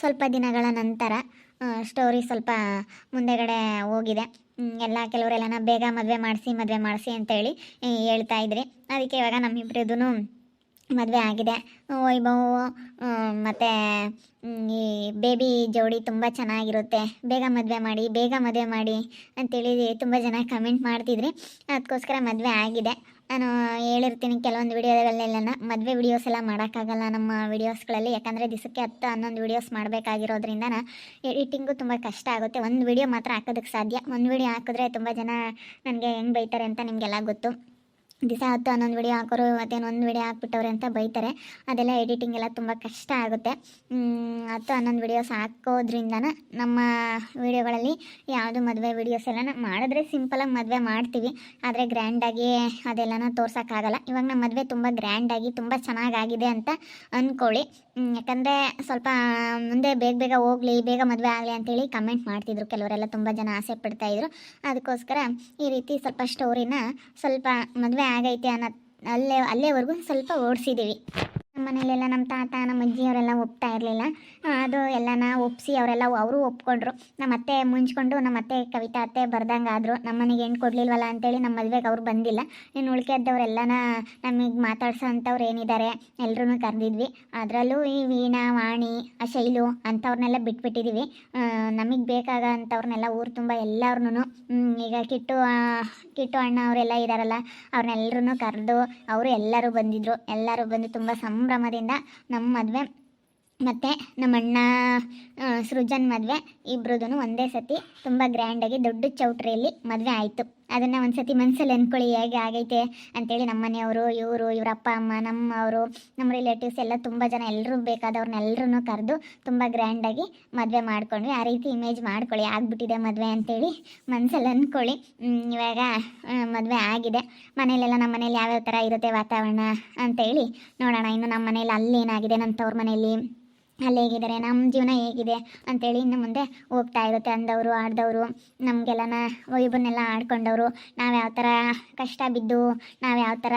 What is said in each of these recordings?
ಸ್ವಲ್ಪ ದಿನಗಳ ನಂತರ ಸ್ಟೋರಿ ಸ್ವಲ್ಪ ಮುಂದೆಗಡೆ ಹೋಗಿದೆ. ಎಲ್ಲ ಕೆಲವರೆಲ್ಲ ಬೇಗ ಮದುವೆ ಮಾಡಿಸಿ ಮದುವೆ ಮಾಡಿಸಿ ಅಂತೇಳಿ ಹೇಳ್ತಾ ಇದ್ರಿ. ಅದಕ್ಕೆ ಇವಾಗ ನಮ್ಮಿಬ್ರದ್ದು ಮದುವೆ ಆಗಿದೆ. ವೈಭವ್ ಮತ್ತು ಈ ಬೇಬಿ ಜೋಡಿ ತುಂಬ ಚೆನ್ನಾಗಿರುತ್ತೆ. ಬೇಗ ಮದುವೆ ಮಾಡಿ, ಬೇಗ ಮದುವೆ ಮಾಡಿ ಅಂತೇಳಿ ತುಂಬ ಜನ ಕಮೆಂಟ್ ಮಾಡ್ತಿದ್ರಿ. ಅದಕ್ಕೋಸ್ಕರ ಮದುವೆ ಆಗಿದೆ. ನಾನು ಹೇಳಿರ್ತೀನಿ ಕೆಲವೊಂದು ವಿಡಿಯೋಗಳಲ್ಲೆಲ್ಲ ಮದುವೆ ವಿಡಿಯೋಸ್ ಎಲ್ಲ ಮಾಡೋಕ್ಕಾಗಲ್ಲ ನಮ್ಮ ವಿಡಿಯೋಸ್ಗಳಲ್ಲಿ ಯಾಕಂದರೆ ದಿವಸಕ್ಕೆ ಹತ್ತು, ಹನ್ನೊಂದು ವಿಡಿಯೋಸ್ ಮಾಡಬೇಕಾಗಿರೋದ್ರಿಂದ ಎಡಿಟಿಂಗು ತುಂಬ ಕಷ್ಟ ಆಗುತ್ತೆ. ಒಂದು ವಿಡಿಯೋ ಮಾತ್ರ ಹಾಕೋದಕ್ಕೆ ಸಾಧ್ಯ. ಒಂದು ವಿಡಿಯೋ ಹಾಕಿದ್ರೆ ತುಂಬ ಜನ ನನಗೆ ಹೆಂಗೆ ಬೈತಾರೆ ಅಂತ ನಿಮಗೆಲ್ಲ ಗೊತ್ತು. ದಿವಸ ಹತ್ತು ಹನ್ನೊಂದು ವಿಡಿಯೋ ಹಾಕೋರು ಅದೇನು ಒಂದು ವಿಡಿಯೋ ಹಾಕ್ಬಿಟ್ಟವ್ರೆ ಅಂತ ಬೈತಾರೆ. ಅದೆಲ್ಲ ಎಡಿಟಿಂಗ್ ಎಲ್ಲ ತುಂಬ ಕಷ್ಟ ಆಗುತ್ತೆ. ಹತ್ತು ಹನ್ನೊಂದು ವಿಡಿಯೋಸ್ ಹಾಕೋದ್ರಿಂದ ನಮ್ಮ ವಿಡಿಯೋಗಳಲ್ಲಿ ಯಾವುದು ಮದುವೆ ವಿಡಿಯೋಸ್ ಎಲ್ಲ ಮಾಡಿದ್ರೆ ಸಿಂಪಲಾಗಿ ಮದುವೆ ಮಾಡ್ತೀವಿ. ಆದರೆ ಗ್ರ್ಯಾಂಡಾಗಿ ಅದೆಲ್ಲನ ತೋರ್ಸೋಕ್ಕಾಗಲ್ಲ. ಇವಾಗ ನಮ್ಮ ಮದುವೆ ತುಂಬ ಗ್ರ್ಯಾಂಡಾಗಿ ತುಂಬ ಚೆನ್ನಾಗಾಗಿದೆ ಅಂತ ಅಂದ್ಕೊಳ್ಳಿ ಯಾಕಂದರೆ ಸ್ವಲ್ಪ ಮುಂದೆ ಬೇಗ ಬೇಗ ಹೋಗಲಿ, ಬೇಗ ಮದುವೆ ಆಗಲಿ ಅಂತೇಳಿ ಕಮೆಂಟ್ ಮಾಡ್ತಿದ್ರು. ಕೆಲವರೆಲ್ಲ ತುಂಬ ಜನ ಆಸೆ ಪಡ್ತಾಯಿದ್ರು ಅದಕ್ಕೋಸ್ಕರ ಈ ರೀತಿ ಸ್ವಲ್ಪ ಸ್ಟೋರಿನ ಸ್ವಲ್ಪ ಮದುವೆ ಆಗೈತೆ ಅನ್ನೋ ಅಲ್ಲೇ ಅಲ್ಲೇವರೆಗೂ ಸ್ವಲ್ಪ ಓಡಿಸಿದ್ದೀವಿ. ಮನೇಲೆಲ್ಲ ನಮ್ಮ ತಾತ, ನಮ್ಮ ಅಜ್ಜಿ ಅವರೆಲ್ಲ ಒಪ್ತಾ ಇರಲಿಲ್ಲ. ಅದು ಎಲ್ಲನ ಒಪ್ಪಿಸಿ ಅವರೆಲ್ಲ ಅವರು ಒಪ್ಕೊಂಡ್ರು. ನಮ್ಮ ಅತ್ತೆ ಮುಂಚ್ಕೊಂಡು ನಮ್ಮ ಅತ್ತೆ ಕವಿತಾ ಅತ್ತೆ ಬರ್ದಂಗೆ ಆದರು ನಮ್ಮ ಮನೆಗೆ ಹೆಣ್ಣು ಕೊಡಲಿಲ್ವಲ್ಲ ಅಂತೇಳಿ ನಮ್ಮ ಮದುವೆಗೆ ಅವ್ರು ಬಂದಿಲ್ಲ. ಇನ್ನು ಉಳ್ಕೆದ್ದವರೆಲ್ಲನ ನಮಗೆ ಮಾತಾಡ್ಸೋ ಅಂಥವ್ರು ಏನಿದ್ದಾರೆ ಎಲ್ಲರೂ ಕರೆದಿದ್ವಿ. ಅದರಲ್ಲೂ ಈ ವೀಣಾ, ವಾಣಿ, ಆ ಶೈಲು ಅಂಥವ್ರನ್ನೆಲ್ಲ ಬಿಟ್ಬಿಟ್ಟಿದ್ದೀವಿ ನಮಗೆ ಬೇಕಾಗ ಅಂಥವ್ರನ್ನೆಲ್ಲ ಊರು ತುಂಬ ಎಲ್ಲರನ್ನೂ. ಈಗ ಕಿಟ್ಟು ಕಿಟ್ಟು ಅಣ್ಣ ಅವರೆಲ್ಲ ಇದ್ದಾರಲ್ಲ ಅವ್ರನ್ನೆಲ್ಲರೂ ಕರೆದು ಅವರು ಎಲ್ಲರೂ ಬಂದಿದ್ದರು ಎಲ್ಲರೂ ಬಂದು ತುಂಬ ಸಂಭ್ರಮದಿಂದ ನಮ್ಮ ಮದುವೆ ಮತ್ತು ನಮ್ಮ ಅಣ್ಣ ಸೃಜನ್ ಮದುವೆ ಇಬ್ರದ್ದು ಒಂದೇ ಸತಿ. ತುಂಬ ಗ್ರ್ಯಾಂಡಾಗಿ ದೊಡ್ಡ ಚೌಟ್ರಿಯಲ್ಲಿ ಮದುವೆ ಆಯಿತು. ಅದನ್ನು ಒಂದು ಸತಿ ಮನಸ್ಸಲ್ಲಿ ಅಂದ್ಕೊಳ್ಳಿ ಹೇಗೆ ಆಗೈತೆ ಅಂತೇಳಿ ನಮ್ಮ ಮನೆಯವರು, ಇವರು, ಇವರ ಅಪ್ಪ, ಅಮ್ಮ, ನಮ್ಮವರು, ನಮ್ಮ ರಿಲೇಟಿವ್ಸ್ ಎಲ್ಲ ತುಂಬ ಜನ ಎಲ್ಲರೂ ಬೇಕಾದವ್ರನ್ನೆಲ್ಲರೂ ಕರೆದು ತುಂಬ ಗ್ರ್ಯಾಂಡಾಗಿ ಮದುವೆ ಮಾಡ್ಕೊಂಡ್ವಿ. ಆ ರೀತಿ ಇಮೇಜ್ ಮಾಡ್ಕೊಳ್ಳಿ, ಆಗ್ಬಿಟ್ಟಿದೆ ಮದುವೆ ಅಂತೇಳಿ ಮನಸ್ಸಲ್ಲಿ ಅಂದ್ಕೊಳ್ಳಿ ಇವಾಗ ಮದುವೆ ಆಗಿದೆ. ಮನೇಲೆಲ್ಲ ನಮ್ಮ ಮನೇಲಿ ಯಾವ್ಯಾವ ಥರ ಇರುತ್ತೆ ವಾತಾವರಣ ಅಂತೇಳಿ ನೋಡೋಣ. ಇನ್ನು ನಮ್ಮ ಮನೇಲಿ ಅಲ್ಲೇನಾಗಿದೆ? ನನ್ನ ತವ್ರ ಮನೇಲಿ ಅಲ್ಲಿ ಹೇಗಿದ್ದಾರೆ ನಮ್ಮ ಜೀವನ ಹೇಗಿದೆ ಅಂತೇಳಿ ಇನ್ನು ಮುಂದೆ ಹೋಗ್ತಾ ಇರುತ್ತೆ ಅಂದವರು, ಆಡ್ದವರು, ನಮಗೆಲ್ಲನ ಇಬ್ಬರನ್ನೆಲ್ಲ ಆಡ್ಕೊಂಡವರು. ನಾವು ಯಾವ ಥರ ಕಷ್ಟ ಬಿದ್ದು, ನಾವು ಯಾವ ಥರ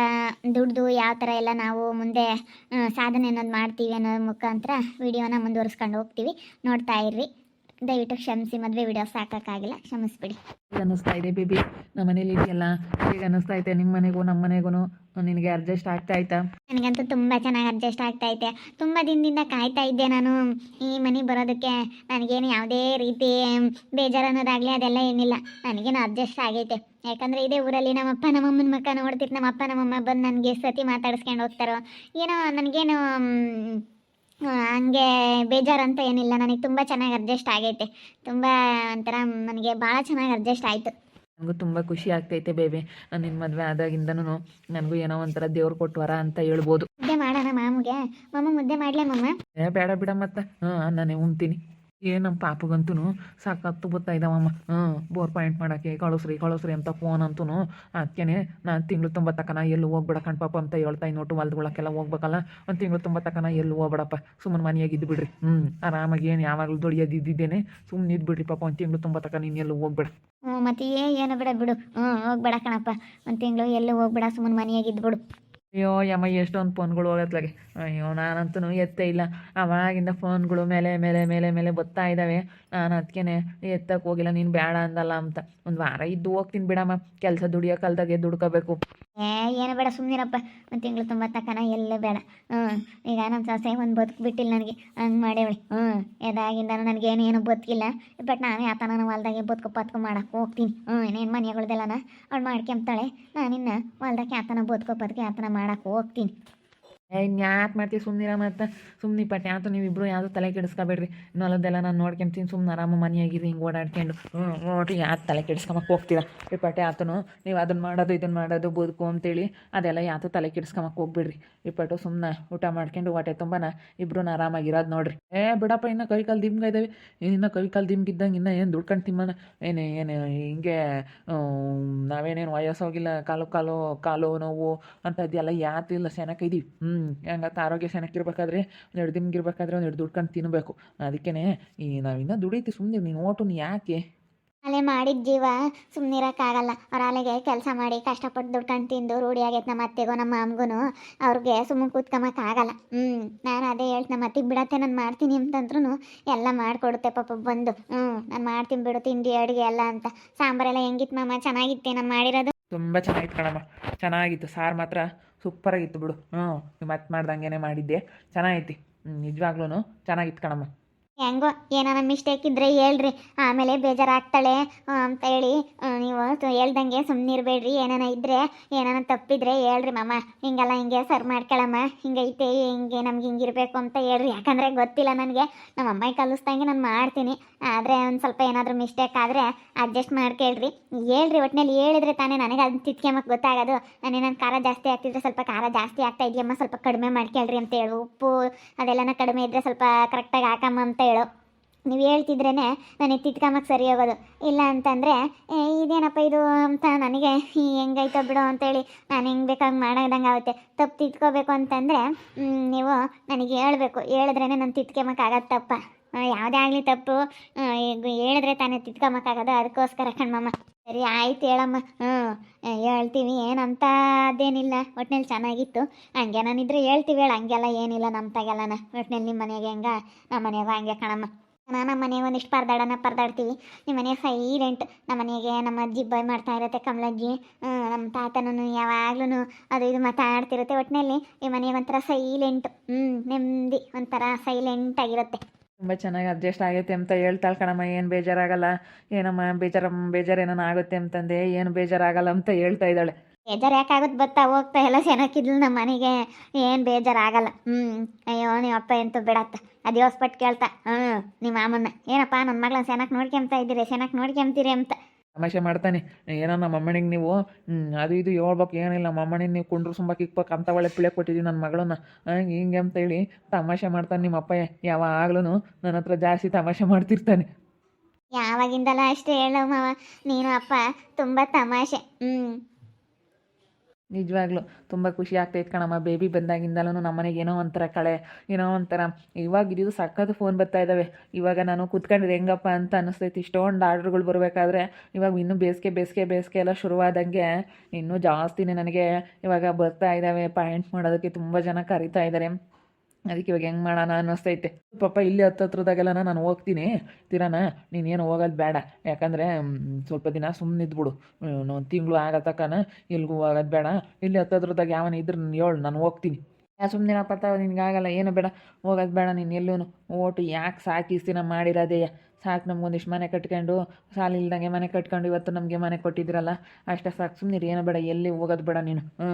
ದುಡ್ದು, ಯಾವ ಥರ ಎಲ್ಲ ನಾವು ಮುಂದೆ ಸಾಧನೆ ಅನ್ನೋದು ಮಾಡ್ತೀವಿ ಅನ್ನೋ ಮುಖಾಂತರ ವಿಡಿಯೋನ ಮುಂದುವರಿಸ್ಕೊಂಡು ಹೋಗ್ತೀವಿ. ನೋಡ್ತಾ ಇರ್ರಿ. ದಯವಿಟ್ಟು ಕ್ಷಮಿಸಿ ಮದುವೆ ವಿಡಿಯೋ ಸಾಕಾಗಿಲ್ಲ ಕ್ಷಮಿಸ್ಬಿಡಿ. ಅನಿಸ್ತಾ ಅನ್ನಿಸ್ತಾ ಇದೆ ಬೇಬಿ. ನಮ್ಮ ಮನೇಲಿ ಇದೆಯಲ್ಲ? ಹೇಗೆ ಅನ್ನಿಸ್ತಾ ಐತೆ ನಿಮ್ಮ ಮನೆಗೂ ನಮ್ಮ ಮನೆಗೂ ನಿನಗೆ ಅಡ್ಜಸ್ಟ್ ಆಗ್ತಾ ಆಯ್ತಾ? ನನಗಂತೂ ತುಂಬ ಚೆನ್ನಾಗಿ ಅಡ್ಜಸ್ಟ್ ಆಗ್ತಾ ಐತೆ ತುಂಬ ದಿನದಿಂದ ಕಾಯ್ತಾ ಇದ್ದೆ ನಾನು. ಈ ಮನೆಗೆ ಬರೋದಕ್ಕೆ ನನಗೇನು ಯಾವುದೇ ರೀತಿ ಬೇಜಾರು ಅನ್ನೋದಾಗಲಿ ಅದೆಲ್ಲ ಏನಿಲ್ಲ. ನನಗೇನು ಅಡ್ಜಸ್ಟ್ ಆಗೈತೆ. ಯಾಕಂದರೆ ಇದೇ ಊರಲ್ಲಿ ನಮ್ಮಪ್ಪ ನಮ್ಮಮ್ಮನ ಮಕ್ಕ ನೋಡ್ತಿತ್ತು ನಮ್ಮಪ್ಪ ನಮ್ಮಮ್ಮ ಬಂದು ನನಗೆ ಸತಿ ಮಾತಾಡಿಸ್ಕೊಂಡು ಹೋಗ್ತಾರೋ? ಏನೋ ನನಗೇನು ಹಂಗೆ ಬೇಜಾರಂತ ಅಂತ ಏನಿಲ್ಲ. ನನಗೆ ತುಂಬ ಚೆನ್ನಾಗಿ ಅಡ್ಜಸ್ಟ್ ಆಗೈತೆ. ತುಂಬ ಒಂಥರ ನನಗೆ ಭಾಳ ಚೆನ್ನಾಗಿ ಅಡ್ಜಸ್ಟ್ ಆಯಿತು. ನನಗೂ ತುಂಬ ಖುಷಿ ಆಗ್ತೈತೆ ಬೇಬಿ. ನಿನ್ನ ಮದುವೆ ಆದಾಗಿಂದನೂ ನನಗೂ ಏನೋ ಒಂಥರ ದೇವ್ರು ಕೊಟ್ಟವರ ಅಂತ ಹೇಳ್ಬೋದು. ಮುದ್ದೆ ಮಾಡೋಣ ಮಾಮಗೆ? ಮಮ್ಮ ಮುದ್ದೆ ಮಾಡಲೇ ಮಮ್ಮ ಏ ಬೇಡ ಬಿಡ ಮತ್ತೆ. ಹಾಂ ನಾನೇ ಉಣ್ತೀನಿ. ಏ ನಮ್ಮ ಪಾಪಗಂತೂ ಸಾಕತ್ತು ಬರ್ತಾ ಇದ್ದಾವಮ್ಮ ಹ್ಞೂ ಬೋರ್ ಪಾಯಿಂಟ್ ಮಾಡೋಕ್ಕೆ ಕಳಿಸ್ರಿ ಕಳಿಸ್ರಿ ಅಂತ ಫೋನ್ ಅಂತೂ ಅದಕ್ಕೆ ನಾನು ತಿಂಗಳು ತುಂಬ ತಕನ ಎಲ್ಲಿ ಹೋಗ್ಬೇಡ ಕಣ್ಪಾಪ ಅಂತ ಹೇಳ್ತಾ ನೋಟು ಹೊಲ್ದೊಳಕ್ಕೆಲ್ಲ ಹೋಗ್ಬೇಕಲ್ಲ. ಒಂದು ತಿಂಗಳು ತುಂಬ ತಕನ ಎಲ್ಲಿ ಹೋಗ್ಬೇಡಪ್ಪ. ಸುಮ್ಮನೆ ಮನೆಯಾಗಿ ಇದ್ದು ಬಿಡ್ರಿ ಹ್ಞೂ, ಆರಾಮಾಗಿ ಏನು ಯಾವಾಗಲೂ ದುಡಿಯೋದು ಇದ್ದಿದ್ದೇನೆ. ಸುಮ್ಮನೆ ಇದ್ದು ಬಿಡ್ರಿ ಪಾಪ, ಒಂದು ತಿಂಗಳು ತುಂಬ ತಕ ನೀನು ಎಲ್ಲೂ ಹೋಗ್ಬೇಡ. ಹ್ಞೂ, ಮತ್ತೆ ಏನು ಬಿಡ ಬಿಡು. ಹ್ಞೂ, ಹೋಗ್ಬೇಡ ಕಣಪ್ಪ. ಒಂದು ತಿಂಗಳು ಎಲ್ಲೂ ಹೋಗ್ಬೇಡ, ಸುಮ್ಮನೆ ಮನೆಯಾಗಿದ್ದು ಬಿಡು ಅಯ್ಯೋ, ಯಮ್ಮ, ಎಷ್ಟೊಂದು ಫೋನ್ಗಳು ಹೋಗತ್ಲಾಗೆ. ಅಯ್ಯೋ ನಾನಂತೂ ಎತ್ತೇ ಇಲ್ಲ. ಅವಾಗಿಂದ ಫೋನ್ಗಳು ಮೇಲೆ ಮೇಲೆ ಮೇಲೆ ಮೇಲೆ ಬತ್ತಾ ಇದ್ದಾವೆ ನಾನು ಅದಕ್ಕೇ ಎತ್ತಕ್ಕೆ ಹೋಗಿಲ್ಲ, ನೀನು ಬೇಡ ಅಂದಲ್ಲ ಅಂತ. ಒಂದು ವಾರ ಇದ್ದು ಹೋಗ್ತೀನಿ ಬಿಡಮ್ಮ. ಕೆಲಸ ದುಡಿಯೋ ಕಾಲದಾಗೆ ದುಡ್ಕೋಬೇಕು. ಏ, ಏನು ಬೇಡ ಸುಮ್ಮನಿರಪ್ಪ ಒಂದು ತಿಂಗಳು ತುಂಬ ತಕ್ಕನ ಎಲ್ಲೇ ಬೇಡ. ಹ್ಞೂ ಈಗ ನಮ್ಮ ಸೊಸೆ ಒಂದು ಬದುಕು ಬಿಟ್ಟಿಲ್ಲ ನನಗೆ. ಹಂಗೆ ಮಾಡೇವಳಿ ಹ್ಞೂ ಎದಾಗಿಂದ ನನಗೇನು ಏನು ಬದುಕಿಲ್ಲ. ಬಟ್ ನಾನು ಆತ ನಾನು ಹೊಲ್ದಾಗೆ ಬದುಕು ಪತ್ಕು ಮಾಡಕ್ಕೆ ಹೋಗ್ತೀನಿ. ಹ್ಞೂ ಇನ್ನೇನು ಮನೆಗಳ್ದೆಲ್ಲನ? ಅವಳು ಮಾಡ್ಕೊಂತಾಳೆ ನಾನಿನ್ನ ಹೊಲ್ದಾಗೆ ಆತನ ಬದುಕು ಬದುಕಿ ಆತನ ಮಾಡಕ್ಕೆ ಹೋಗ್ತೀನಿ. ಯಾಕೆ ಮಾಡ್ತೀವಿ ಸುಮ್ಮನಿರ ಮತ್ತು. ಸುಮ್ಮನೆ ಪಟ್ಟೆ ಆತು ನೀವಿಬ್ಬರು ಯಾವುದು ತಲೆ ಕೆಡಿಸ್ಕೊಬೇಡ್ರಿ. ಇನ್ನೊಲ್ಲದೆಲ್ಲ ನಾನು ನೋಡ್ಕೊಂತೀನಿ. ಸುಮ್ಮನೆ ಆರಾಮ ಮನೆಯಾಗಿರಿ, ಹಿಂಗೆ ಓಡಾಡ್ಕೊಂಡು. ನೋಡ್ರಿ ಯಾಕೆ ತಲೆ ಕೆಡಿಸ್ಕೊಂಬಕ್ಕೆ ಹೋಗ್ತೀರಾ? ಈ ಪಟ್ಟೆ ಆತನು, ನೀವು ಅದನ್ನು ಮಾಡೋದು ಇದನ್ನು ಮಾಡೋದು, ಬದುಕು ಅಂತೇಳಿ ಅದೆಲ್ಲ ಯಾತು ತಲೆ ಕೆಡಿಸ್ಕೊಂಬಕ್ಕೆ ಹೋಗ್ಬಿಡ್ರಿ. ಈ ಪಟ್ಟು ಸುಮ್ಮನೆ ಊಟ ಮಾಡ್ಕೊಂಡು ಹೊಟ್ಟೆ ತುಂಬನ ಇಬ್ಬರು ಆರಾಮಾಗಿರೋದು ನೋಡ್ರಿ. ಏ, ಬಿಡಪ್ಪ, ಇನ್ನು ಕೈ ಕಾಲು ದಿಮ್ಗ ಇದ್ದಾವೆ ಇನ್ನು ಕೈ ಕಾಲು ದಿಮ್ಗಿದ್ದಂಗೆ ಇನ್ನೂ ಏನು ದುಡ್ಕೊಂಡು ತಿಮ್ಮನ ಏನೇ, ಏನು, ಹಿಂಗೆ ನಾವೇನೇನು ವಯಸ್ಸೋಗಿಲ್ಲ, ಕಾಲು ಕಾಲು ಕಾಲು ನೋವು ಅಂಥದ್ದೆಲ್ಲ ಯಾತು ಇಲ್ಲ ಸೆನಕ ಇದೀವಿ. ಹ್ಞೂ ಹೆಂಗತ್ತ ಆರೋಗ್ಯ ಸೆನಕ್ಕಿರ್ಬೇಕಾದ್ರೆ ಒಂದೆರಡು ದಿಮ್ಗಿರ್ಬೇಕಾದ್ರೆ ಒಂದೆರಡು ದುಡ್ಕೊಂಡು ತಿನ್ನಬೇಕು ಅದಕ್ಕೇ ಈ ನಾವಿನ್ನೂ ದುಡೀತಿ ಸುಮ್ಮನೆ ನೀನು ಓಟು ನೀ ಯಾಕೆ? ಅಲೆ ಮಾಡಿದ ಜೀವ ಸುಮ್ಮನಿರೋಕ್ಕಾಗಲ್ಲ ಅವ್ರ ಅಲೆಗೆ ಕೆಲಸ ಮಾಡಿ ಕಷ್ಟಪಟ್ಟು ದುಡ್ಕೊಂಡು ತಿಂದು ರೂಢಿಯಾಗೈತೆ ಆಗೈತೆ ನಮ್ಮ ಅತ್ತೆಗೋ ನಮ್ಮ ಅಮ್ಮಗೂ ಅವ್ರಿಗೆ ಸುಮ್ಮನೆ ಕೂತ್ಕೊಂಬಕ್ಕಾಗಲ್ಲ ಹ್ಞೂ ನಾನು ಅದೇ ಹೇಳ್ತೀನಿ ನಮ್ಮ ಅತ್ತಿಗೆ ಬಿಡತ್ತೆ ನಾನು ಮಾಡ್ತೀನಿ ಅಂತಂದ್ರೂ ಎಲ್ಲ ಮಾಡಿಕೊಡುತ್ತೆ ಪಾಪ ಬಂದು. ಹ್ಞೂ ನಾನು ಮಾಡ್ತೀನಿ ಬಿಡು ತಿಂಡಿ ಅಡುಗೆ ಎಲ್ಲ ಅಂತ. ಸಾಂಬಾರೆಲ್ಲ ಹೆಂಗಿತ್ತು ಮಾಮ? ಚೆನ್ನಾಗಿತ್ತೆ ನಾನು ಮಾಡಿರೋದು? ತುಂಬ ಚೆನ್ನಾಗಿತ್ತು ಕಣಮ್ಮ. ಚೆನ್ನಾಗಿತ್ತು. ಸಾರು ಮಾತ್ರ ಸೂಪರಾಗಿತ್ತು ಬಿಡು. ಹ್ಞೂ ಮತ್ತೆ ಮಾಡ್ದಂಗೆ ಮಾಡಿದ್ದೆ. ಚೆನ್ನಾಗೈತಿ. ನಿಜವಾಗ್ಲೂ ಚೆನ್ನಾಗಿತ್ತು ಕಣಮ್ಮ. ಹೆಂಗೋ, ಏನಾನ ಮಿಸ್ಟೇಕ್ ಇದ್ರೆ ಹೇಳ್ರಿ. ಆಮೇಲೆ ಬೇಜಾರಾಗ್ತಾಳೆ ಅಂತ ಹೇಳಿ ನೀವು ಹೇಳ್ದಂಗೆ ಸುಮ್ಮನೆ ಇರಬೇಡ್ರಿ ಏನಾನ ಇದ್ರೆ, ಏನಾನ ತಪ್ಪಿದ್ರೆ ಹೇಳ್ರಿ ಮಾಮ. ಹಿಂಗೆಲ್ಲ ಹಿಂಗೆ ಸರ್ ಮಾಡ್ಕೊಳಮ್ಮ. ಹಿಂಗೈತೆ, ಹಿಂಗೆ ನಮ್ಗೆ ಹಿಂಗಿರ್ಬೇಕು ಅಂತ ಹೇಳ್ರಿ. ಯಾಕಂದರೆ ಗೊತ್ತಿಲ್ಲ ನನಗೆ. ನಮ್ಮ ಅಮ್ಮಾಯಿ ಕಲಿಸ್ದಂಗೆ ನಾನು ಮಾಡ್ತೀನಿ. ಆದರೆ ಒಂದು ಸ್ವಲ್ಪ ಏನಾದರೂ ಮಿಸ್ಟೇಕ್ ಆದರೆ ಅಡ್ಜಸ್ಟ್ ಮಾಡ್ಕೇಳ್ರಿ. ಹೇಳ್ರಿ ಒಟ್ಟಿನಲ್ಲಿ ಹೇಳಿದ್ರೆ ತಾನೇ ನನಗೆ ಅದನ್ನ ತಿತ್ಕೊಂಬಕ್ಕೆ ಗೊತ್ತಾಗೋದು. ನಾನೇನಾದ್ರು ಖಾರ ಜಾಸ್ತಿ ಆಗ್ತಿದ್ರೆ ಸ್ವಲ್ಪ ಖಾರ ಜಾಸ್ತಿ ಆಗ್ತಾ ಇದೆಯಮ್ಮ. ಸ್ವಲ್ಪ ಕಡಿಮೆ ಮಾಡ್ಕೇಳ್ರಿ ಅಂತ ಹೇಳು. ಉಪ್ಪು ಅದೆಲ್ಲನ ಕಡಿಮೆ ಇದ್ದರೆ ಸ್ವಲ್ಪ ಕರೆಕ್ಟಾಗಿ ಹಾಕಮ್ಮ ಅಂತ ಹೇಳು. ನೀವು ಹೇಳ್ತಿದ್ರೇ ನನಗೆ ತಿತ್ಕೊಂಬಕ್ಕೆ ಸರಿ ಹೋಗೋದು. ಇಲ್ಲ ಅಂತಂದರೆ ಇದೇನಪ್ಪ ಇದು ಅಂತ ನನಗೆ ಹೆಂಗೈತೋ ಬಿಡು ಅಂತೇಳಿ ನಾನು ಹೆಂಗೆ ಬೇಕಾಗಿ ಮಾಡೋದಂಗೆ ಆಗುತ್ತೆ. ತಪ್ಪು ತಿತ್ಕೋಬೇಕು ಅಂತಂದರೆ ನೀವು ನನಗೆ ಹೇಳ್ಬೇಕು. ಹೇಳಿದ್ರೇ ನಾನು ಆಗತ್ತಪ್ಪ ಯಾವುದೇ ಆಗಲಿ ತಪ್ಪು. ಹೇಳಿದ್ರೆ ತಾನೇ ತಿದ್ಕೊಂಬಕ್ಕಾಗೋದು ಅದಕ್ಕೋಸ್ಕರ ಕಣ್ಮಮ್ಮ. ಸರಿ, ಆಯ್ತು ಹೇಳಮ್ಮ. ಹ್ಞೂ ಹೇಳ್ತೀವಿ. ಏನಂತ ಅದೇನಿಲ್ಲ ಒಟ್ನಲ್ಲಿ ಚೆನ್ನಾಗಿತ್ತು. ಹಂಗೆ ನಾನಿದ್ರೆ ಹೇಳ್ತೀವಿ ಹೇಳ. ಹಂಗೆಲ್ಲ ಏನಿಲ್ಲ ನಮ್ಮ ತಗೆಲ್ಲನ ಒಟ್ನಲ್ಲಿ ನಿಮ್ಮ ಮನೆಗೆ ಹೆಂಗ? ನಮ್ಮ ಮನೆಯಾಗ ಹಂಗೆ ಕಣಮ್ಮ. ನಾನು ನಮ್ಮ ಮನೆಗೆ ಒಂದಿಷ್ಟು ಪರ್ದಾಡೋಣ ಪರದಾಡ್ತೀವಿ. ನಿಮ್ಮ ಮನೆ ಸೈಲೆಂಟ್ ನಮ್ಮ ಮನೆಗೆ ನಮ್ಮ ಅಜ್ಜಿ ಬಾಯ್ ಮಾಡ್ತಾ ಇರುತ್ತೆ, ಕಮಲಜ್ಜಿ. ನಮ್ಮ ತಾತನೂ ಯಾವಾಗ್ಲೂ ಅದು ಇದು ಮಾತಾಡ್ತಿರುತ್ತೆ. ಒಟ್ಟಿನಲ್ಲಿ ಈ ಮನೆಗೆ ಒಂಥರ ಸೈಲೆಂಟ್ ಹ್ಞೂ, ನೆಮ್ಮದಿ, ಒಂಥರ ಸೈಲೆಂಟ್ ಆಗಿರುತ್ತೆ. ತುಂಬ ಚೆನ್ನಾಗಿ ಅಡ್ಜಸ್ಟ್ ಆಗೈತೆ ಅಂತ ಹೇಳ್ತಾಳೆ ಕಣಮ್ಮ, ಏನು ಬೇಜಾರಾಗಲ್ಲ, ಏನಮ್ಮ ಬೇಜಾರ, ಬೇಜಾರು ಏನಾನ ಆಗುತ್ತೆ ಅಂತಂದೆ, ಏನು ಬೇಜಾರಾಗಲ್ಲ ಅಂತ ಹೇಳ್ತಾ ಇದ್ದಾಳೆ. ಬೇಜಾರು ಯಾಕಾಗುತ್ತೆ ಬರ್ತಾ ಹೋಗ್ತಾ ಎಲ್ಲ ಚೆನ್ನಾಗಿದ್ಲು ನಮ್ಮ ಮನೆಗೆ, ಏನು ಬೇಜಾರಾಗಲ್ಲ. ಹ್ಞೂ ಅಯ್ಯೋ ನಿಮ್ಮ ಅಪ್ಪ ಎಂತೂ ಬಿಡತ್ತ ಅದು ಯೋಸ್ಪಟ್ಟು ಕೇಳ್ತಾ ಹ್ಞೂ ನಿಮ್ಮ ಮಾಮನ್ನ, ಏನಪ್ಪ ನನ್ನ ಮಗಳನ್ನ ಚೆನ್ನಾಗಿ ನೋಡ್ಕೊಂತ ಇದ್ದೀರಿ ಚೆನ್ನಾಗಿ ನೋಡ್ಕೊಂತೀರಿ ಅಂತ. ತಮಾಷೆ ಮಾಡ್ತಾನೆ, ಏನೋ ನಮ್ಮ ಅಮ್ಮನಿಗೆ ನೀವು ಅದು ಇದು ಹೇಳ್ಬೇಕು, ಏನಿಲ್ಲ, ನಮ್ಮ ಅಮ್ಮನಿಗೆ ನೀವು ಕುಂಡ್ರು ಸುಂಬ ಇಕ್ಬೇಕು ಅಂತ ಒಳ್ಳೆ ಪಿಳೆ ಕೊಟ್ಟಿದ್ದೀವಿ ನನ್ನ ಮಗಳನ್ನ. ಹಂಗೆ ಹಿಂಗೆ ಅಂತೇಳಿ ತಮಾಷೆ ಮಾಡ್ತಾನೆ ನಿಮ್ಮ ಅಪ್ಪ ಯಾವಾಗ್ಲೂ ನನ್ನ ಹತ್ರ ಜಾಸ್ತಿ ತಮಾಷೆ ಮಾಡ್ತಿರ್ತಾನೆ. ಯಾವಾಗಿಂದಲ್ಲ ಅಷ್ಟೇ ಹೇಳೋ ಮಾವ, ನೀನು ಅಪ್ಪ, ತುಂಬ ತಮಾಷೆ ಹ್ಞೂ ನಿಜವಾಗ್ಲೂ ತುಂಬ ಖುಷಿ ಆಗ್ತೈತೆ ಕಣಮ್ಮ. ಬೇಬಿ ಬಂದಾಗಿಂದಲೂ ನಮ್ಮ ಮನೆಗೆ ಏನೋ ಒಂಥರ ಕಳೆ, ಏನೋ ಒಂಥರ. ಇವಾಗ ಇದು ಸಕ್ಕತ್ ಫೋನ್ ಬರ್ತಾ ಇದ್ದಾವೆ ಇವಾಗ ನಾನು ಕೂತ್ಕೊಂಡ್ರೆ ಹೆಂಗಪ್ಪ? ಅಂತ ಅನ್ನಿಸ್ತೈತಿ ಇಷ್ಟೊಂದು ಆರ್ಡ್ರ್ಗಳು ಬರಬೇಕಾದ್ರೆ ಇವಾಗ ಇನ್ನೂ ಬೇಸಿಗೆ ಬೇಸಿಗೆ ಬೇಸಿಗೆ ಎಲ್ಲ ಶುರುವಾದಂಗೆ ಇನ್ನೂ ಜಾಸ್ತಿನೇ ನನಗೆ ಇವಾಗ ಬರ್ತಾ ಇದ್ದಾವೆ ಪಾಯಿಂಟ್ ಮಾಡೋದಕ್ಕೆ ತುಂಬ ಜನ ಕರಿತಾ ಇದ್ದಾರೆ ಅದಕ್ಕೆ ಇವಾಗ ಹೆಂಗೆ ಮಾಡೋಣ ಅನ್ನಿಸ್ತೈತೆ. ಪಾಪ ಇಲ್ಲಿ ಹತ್ತತ್ರದಾಗೆಲ್ಲ ನಾನು ಹೋಗ್ತೀನಿ. ತಿರಾನ, ನೀನೇನು ಹೋಗೋದು ಬೇಡ. ಯಾಕಂದರೆ ಸ್ವಲ್ಪ ದಿನ ಸುಮ್ಮನೆ ಇದ್ಬಿಡು. ಒಂದು ತಿಂಗಳು ಆಗತಕ್ಕನ ಎಲ್ಗೂ ಹೋಗೋದು ಬೇಡ. ಇಲ್ಲಿ ಹತ್ತತ್ರದಾಗ ಯಾವನ ಇದ್ರೆ ಹೇಳು, ನಾನು ಹೋಗ್ತೀನಿ. ಯಾ ಸುಮ್ಮನೆ ಪತ್ತ ನಿನಗಾಗಲ್ಲ ಏನು ಬೇಡ. ಹೋಗೋದು ಬೇಡ ನೀನು ಎಲ್ಲೂ ಓಟು ಯಾಕೆ ಸಾಕಿಸ್ತೀನ ಮಾಡಿರೋದೇಯ ಸಾಕು ನಮ್ಗೊಂದಿಷ್ಟು ಮನೆ ಕಟ್ಕೊಂಡು, ಸಾಲ ಇಲ್ದಂಗೆ ಮನೆ ಕಟ್ಕೊಂಡು ಇವತ್ತು ನಮಗೆ ಮನೆ ಕೊಟ್ಟಿದ್ದೀರಲ್ಲ ಅಷ್ಟೇ ಸಾಕು. ಸುಮ್ಮನೆ ಏನು ಬೇಡ, ಎಲ್ಲಿ ಹೋಗೋದು ಬೇಡ ನೀನು. ಹ್ಞೂ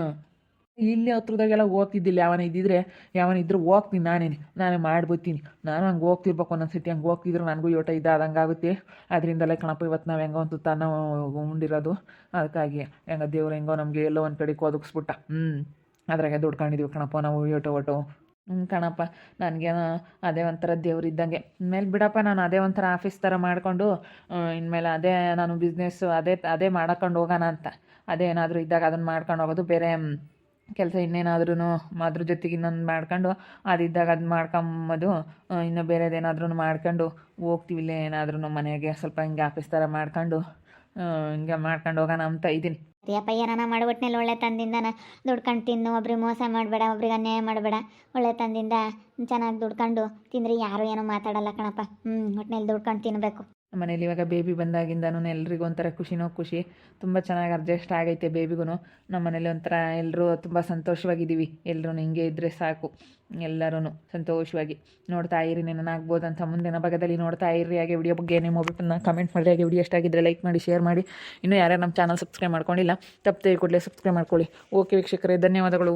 ಇಲ್ಲಿ ಹತ್ರದಾಗೆಲ್ಲ ಹೋಗ್ತಿದ್ದಿಲ್ಲ. ಯಾವನ ಇದ್ದಿದ್ರೆ, ಯಾವನ ಇದ್ರೆ ಹೋಗ್ತೀನಿ ನಾನೇನೆ. ನಾನೇ ಮಾಡ್ಬೋತೀನಿ ನಾನು ಹಂಗೆ ಹೋಗ್ತಿರ್ಬೇಕು ಒಂದೊಂದು ಸಿಟಿ ಹಂಗೆ ಹೋಗ್ತಿದ್ರು ನನಗೂ ಯೋಟ ಇದ್ದಾದಂಗೆ ಆಗುತ್ತೆ ಅದರಿಂದಲೇ ಕಣಪ್ಪ ಇವತ್ತು ನಾವು ಹೆಂಗೋ ಒಂದು ತಾನ ಉಂಡಿರೋದು. ಅದಕ್ಕಾಗಿ ಹೆಂಗ ದೇವ್ರು ಹೆಂಗೋ ನಮಗೆ ಎಲ್ಲೋ ಒಂದು ಕಡೆ ಒದಗಿಸ್ಬಿಟ್ಟ ಹ್ಞೂ ಅದ್ರಾಗೆ ದುಡ್ಕೊಂಡಿದ್ದೀವಿ ಕಣಪ್ಪ, ನಾವು ಯೋಟೋ ಓಟೋ ಹ್ಞೂ ಕಣಪ್ಪ, ನನಗೇನೋ ಅದೇ ಒಂಥರ ದೇವ್ರು ಇದ್ದಂಗೆ. ಇನ್ಮೇಲೆ ಬಿಡಪ್ಪ, ನಾನು ಅದೇ ಒಂಥರ ಆಫೀಸ್ ಥರ ಮಾಡಿಕೊಂಡು ಇನ್ಮೇಲೆ ಅದೇ ನಾನು ಬಿಸ್ನೆಸ್ಸು ಅದೇ ಅದೇ ಮಾಡ್ಕೊಂಡು ಹೋಗೋಣ ಅಂತ. ಅದೇ ಏನಾದರೂ ಇದ್ದಾಗ ಅದನ್ನು ಮಾಡ್ಕೊಂಡು ಹೋಗೋದು ಬೇರೆ ಕೆಲಸ ಇನ್ನೇನಾದ್ರೂ ಅದ್ರ ಜೊತೆಗೆ ಇನ್ನೊಂದು ಮಾಡ್ಕೊಂಡು ಅದಿದ್ದಾಗ ಅದು ಮಾಡ್ಕೊಂಬೋದು ಇನ್ನು ಬೇರೆದೇನಾದ್ರೂ ಮಾಡ್ಕೊಂಡು ಹೋಗ್ತೀವಿ ಇಲ್ಲೇ ಏನಾದ್ರೂ ಮನೆಗೆ ಸ್ವಲ್ಪ ಹಿಂಗೆ ಆಫೀಸ್ ಥರ ಮಾಡ್ಕೊಂಡು ಹಿಂಗೆ ಮಾಡ್ಕೊಂಡು ಹೋಗೋಣ ಅಂತ ಇದ್ದೀನಿ. ಸರಿಯಪ್ಪ ಏನಾನ ಮಾಡಿ ಒಟ್ಟಿನಲ್ಲಿ ಒಳ್ಳೆ ತಂದಿಂದನ. ದುಡ್ಕೊಂಡು ತಿನ್ನು, ಒಬ್ರಿಗೆ ಮೋಸ ಮಾಡಬೇಡ, ಒಬ್ರಿಗೆ ಅನ್ಯಾಯ ಮಾಡಬೇಡ. ಒಳ್ಳೆ ತಂದಿಂದ ಚೆನ್ನಾಗಿ ದುಡ್ಕೊಂಡು ತಿಂದರೆ ಯಾರು ಏನೂ ಮಾತಾಡಲ್ಲ ಕಣಪ್ಪ. ಹ್ಞೂ ಒಟ್ಟಿನಲ್ಲಿ ದುಡ್ಕೊಂಡು ತಿನ್ನಬೇಕು ನಮ್ಮ ಮನೇಲಿ ಇವಾಗ ಬೇಬಿ ಬಂದಾಗಿಂದನೂ ಎಲ್ರಿಗೂ ಒಂಥರ ಖುಷಿನೋ ಖುಷಿ, ತುಂಬ ಚೆನ್ನಾಗಿ ಅಡ್ಜಸ್ಟ್ ಆಗೈತೆ ಬೇಬಿಗೂ ನಮ್ಮ ಮನೇಲಿ ಒಂಥರ ಎಲ್ಲರೂ ತುಂಬ ಸಂತೋಷವಾಗಿದ್ದೀವಿ. ಎಲ್ಲರೂ ಹಿಂಗೆ ಇದ್ದರೆ ಸಾಕು. ಎಲ್ಲರೂ ಸಂತೋಷವಾಗಿ ನೋಡ್ತಾ ಇರಿ ನೆನನಾಗ್ಬೋದು ಅಂತ ಮುಂದಿನ ಭಾಗದಲ್ಲಿ ನೋಡ್ತಾ ಇರಿ. ಹಾಗೆ ವಿಡಿಯೋ ಬಗ್ಗೆ ನಿಮ್ಮ ಒಬ್ಬರನ್ನ ಕಮೆಂಟ್ ಮಾಡಿ, ಹಾಗೆ ವಿಡಿಯೋ ಎಷ್ಟಾಗಿದ್ದರೆ ಲೈಕ್ ಮಾಡಿ ಶೇರ್ ಮಾಡಿ. ಇನ್ನೂ ಯಾರ್ಯಾರು ನಮ್ಮ ಚಾನಲ್ ಸಬ್ಸ್ಕ್ರೈಬ್ ಮಾಡ್ಕೊಂಡಿಲ್ಲ ತಪ್ಪದೆ ಕೂಡಲೇ ಸಬ್ಸ್ಕ್ರೈಬ್ ಮಾಡ್ಕೊಳ್ಳಿ. ಓಕೆ ವೀಕ್ಷಕರೇ, ಧನ್ಯವಾದಗಳು.